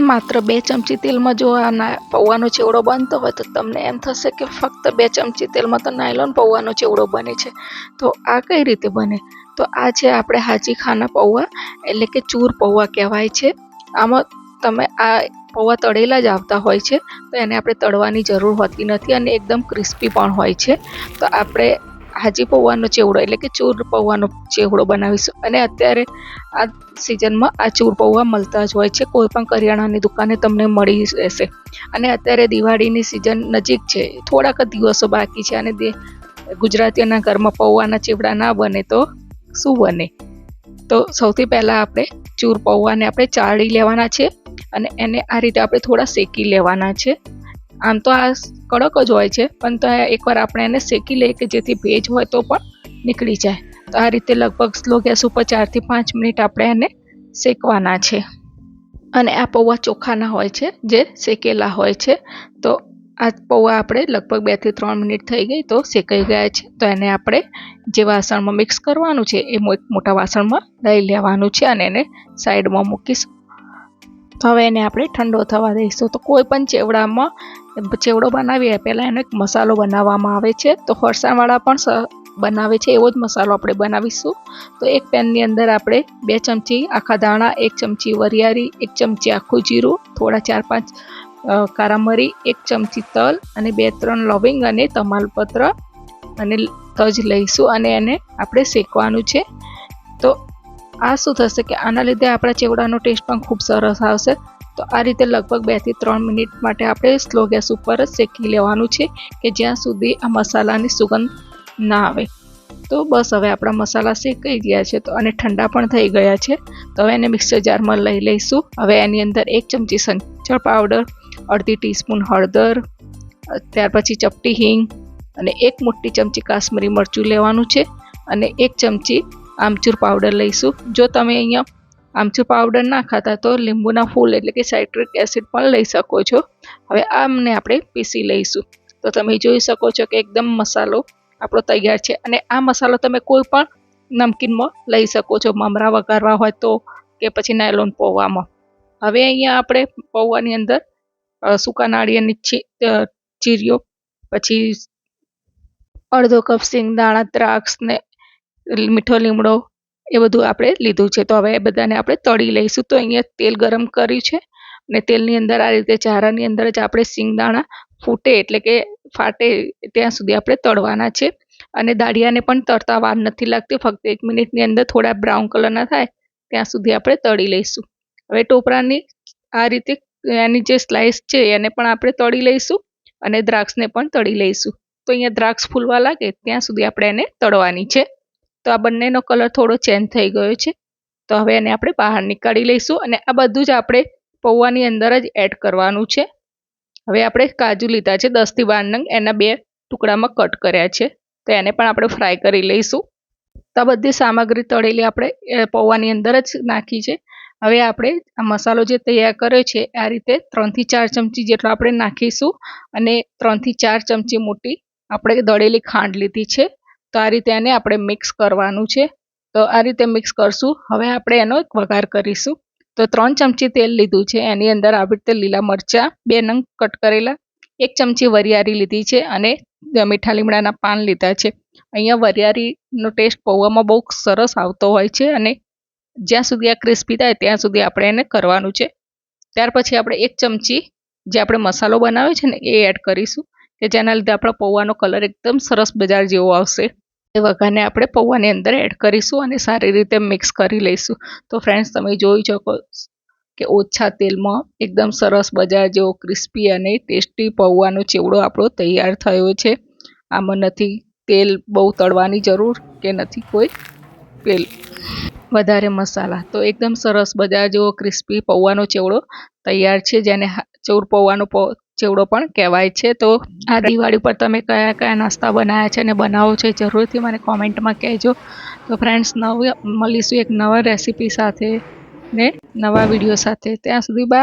માત્ર બે ચમચી તેલમાં જો આ પૌવાનો ચેવડો બનતો હોય તો તમને એમ થશે કે ફક્ત બે ચમચી તેલમાં તો નાયલોન પૌવાનો ચેવડો બને છે. તો આ કઈ રીતે બને? તો આ છે આપણે હાજી ખાના પૌવા, એટલે કે ચૂર પૌવા કહેવાય છે. આમાં તમે આ પૌવા તળેલા જ આવતા હોય છે, તો એને આપણે તળવાની જરૂર હોતી નથી અને એકદમ ક્રિસ્પી પણ હોય છે. તો આપણે હાજી પૌવાનો ચેવડો, એટલે કે ચૂર પૌવાનો ચેવડો બનાવીશું. અને અત્યારે આ સિઝનમાં આ ચૂર પૌવા મળતા જ હોય છે. કોઈ પણ કરિયાણાની દુકાને તમને મળી રહેશે. અને અત્યારે દિવાળીની સિઝન નજીક છે. થોડાક દિવસો બાકી છે અને ગુજરાતીઓના ઘરમાં પૌવાના ચેવડા ના બને તો શું બને? તો સૌથી પહેલાં આપણે ચૂર પૌવાને આપણે ચાળી લેવાના છે. અને એને આ રીતે આપણે થોડા શેકી લેવાના છે. આમ તો આ કડક જ હોય છે, પણ તો એકવાર આપણે એને શેકી લઈએ કે જેથી ભેજ હોય તો પણ નીકળી જાય. તો આ રીતે લગભગ સ્લો ગેસ ઉપર ચારથી પાંચ મિનિટ આપણે એને શેકવાના છે. અને આ પૌવા ચોખાના હોય છે, જે શેકેલા હોય છે. તો આ પૌવા આપણે લગભગ બેથી ત્રણ મિનિટ થઈ ગઈ તો શેકાઈ ગયા છે. તો એને આપણે જે વાસણમાં મિક્સ કરવાનું છે, એ મોટા વાસણમાં લઈ લેવાનું છે અને એને સાઈડમાં મૂકીશું. હવે એને આપણે ઠંડો થવા દઈશું. તો કોઈ પણ ચેવડામાં, ચેવડો બનાવીએ, પહેલાં એનો એક મસાલો બનાવવામાં આવે છે. તો ફરસાણવાળા પણ બનાવે છે, એવો જ મસાલો આપણે બનાવીશું. તો એક પેનની અંદર આપણે બે ચમચી આખા દાણા એક ચમચી વરિયાળી, એક ચમચી આખું જીરું, થોડા ચાર પાંચ કારા મરી, એક ચમચી તલ અને બે ત્રણ લવિંગ અને તમાલપત્ર અને તજ લઈશું અને એને આપણે શેકવાનું છે. તો આ શું થશે કે આના લીધે આપણા ચેવડાનો ટેસ્ટ પણ ખૂબ સરસ આવશે? તો આ રીતે લગભગ બેથી ત્રણ મિનિટ માટે આપણે સ્લો ગેસ ઉપર જ શેકી લેવાનું છે કે જ્યાં સુધી આ મસાલાની સુગંધ ના આવે. તો બસ હવે આપણા મસાલા શેકાઈ ગયા છે તો અને ઠંડા પણ થઈ ગયા છે. તો હવે એને મિક્સર જારમાં લઈ લઈશું. હવે એની અંદર એક ચમચી સંચળ પાવડર, અડધી ટીસ્પૂન હળદર, ત્યાર પછી ચપટી હિંગ અને એક મોટી ચમચી કાશ્મીરી મરચું લેવાનું છે અને એક ચમચી આમચૂર પાવડર લઈશું. જો તમે અહીંયા આમચૂર પાવડર ના ખાતા તો લીંબુના ફૂલ એટલે કે સાઇટ્રિક એસિડ પણ લઈ શકો છો. હવે આમને આપણે પીસી લઈશું. તો તમે જોઈ શકો છો કે એકદમ મસાલો આપણો તૈયાર છે અને આ મસાલો તમે કોઈ પણ નમકીનમાં લઈ શકો છો. મમરા વઘારવા હોય તો કે પછી નાયલોન પૌવામાં. હવે અહીંયા આપણે પૌવાની અંદર સૂકા નાળિયેરની ચીરીઓ, પછી અડધો કપ સિંગદાણા દ્રાક્ષ ને મીઠો લીમડો એ બધું આપણે લીધું છે. તો હવે એ બધાને આપણે તળી લઈશું. તો અહીંયા તેલ ગરમ કર્યું છે અને તેલની અંદર આ રીતે ચારાની અંદર જ આપણે સિંગદાણા ફૂટે એટલે કે ફાટે ત્યાં સુધી આપણે તળવાના છે. અને દાળિયાને પણ તળતા વાર નથી લાગતી. ફક્ત એક મિનિટની અંદર થોડા બ્રાઉન કલરના થાય ત્યાં સુધી આપણે તળી લઈશું. હવે ટોપરાની આ રીતે એની જે સ્લાઇસ છે એને પણ આપણે તળી લઈશું અને દ્રાક્ષને પણ તળી લઈશું. તો અહીંયા દ્રાક્ષ ફૂલવા લાગે ત્યાં સુધી આપણે એને તળવાની છે. તો આ બંનેનો કલર થોડો ચેન્જ થઈ ગયો છે. તો હવે એને આપણે બહાર નીકાળી લઈશું અને આ બધું જ આપણે પૌવાની અંદર જ એડ કરવાનું છે. હવે આપણે કાજુ લીધા છે દસથી બાર નંગ, એના બે ટુકડામાં કટ કર્યા છે. તો એને પણ આપણે ફ્રાય કરી લઈશું. તો આ બધી સામગ્રી તળેલી આપણે પૌવાની અંદર જ નાખી છે. હવે આપણે આ મસાલો જે તૈયાર કર્યો છે, આ રીતે ત્રણથી ચાર ચમચી જેટલો આપણે નાખીશું અને ત્રણથી ચાર ચમચી મોટી આપણે દળેલી ખાંડ લીધી છે. તો આ રીતે એને આપણે મિક્સ કરવાનું છે. તો આ રીતે મિક્સ કરશું. હવે આપણે એનો વઘાર કરીશું. તો ત્રણ ચમચી તેલ લીધું છે. એની અંદર આવી રીતે લીલા મરચાં, બે નંગ કટ કરેલા, એક ચમચી વરિયાળી લીધી છે અને મીઠા લીમડાના પાન લીધા છે. અહીંયા વરિયાળીનો ટેસ્ટ પૌવામાં બહુ સરસ આવતો હોય છે અને જ્યાં સુધી આ ક્રિસ્પી થાય ત્યાં સુધી આપણે એને કરવાનું છે. ત્યાર પછી આપણે એક ચમચી જે આપણે મસાલો બનાવ્યો છે ને એ એડ કરીશું કે જેના લીધે આપણા પૌવાનો કલર એકદમ સરસ બજાર જેવો આવશે. એ વઘારને આપણે પૌવાની અંદર એડ કરીશું અને સારી રીતે મિક્સ કરી લઈશું. તો ફ્રેન્ડ્સ તમે જોઈ શકો કે ઓછા તેલમાં એકદમ સરસ બજાર જેવો ક્રિસ્પી અને ટેસ્ટી પૌવાનો ચેવડો આપણો તૈયાર થયો છે. આમાં નથી તેલ બહુ તળવાની જરૂર કે નથી કોઈ તેલ. વધારે મસાલા. તો એકદમ સરસ બજાર જેવો ક્રિસ્પી પૌવાનો ચેવડો તૈયાર છે, જેને ચૌર પૌવાનો ચેવડો પણ કહેવાય છે. તો આ દિવાળી પર તમે કયા કયા નાસ્તા બનાવ્યા છે અને બનાવો છે જરૂરથી મને કોમેન્ટમાં કહેજો. તો ફ્રેન્ડ્સ નવ મળીશું એક નવા રેસીપી સાથે ને નવા વીડિયો સાથે. ત્યાં સુધી બાય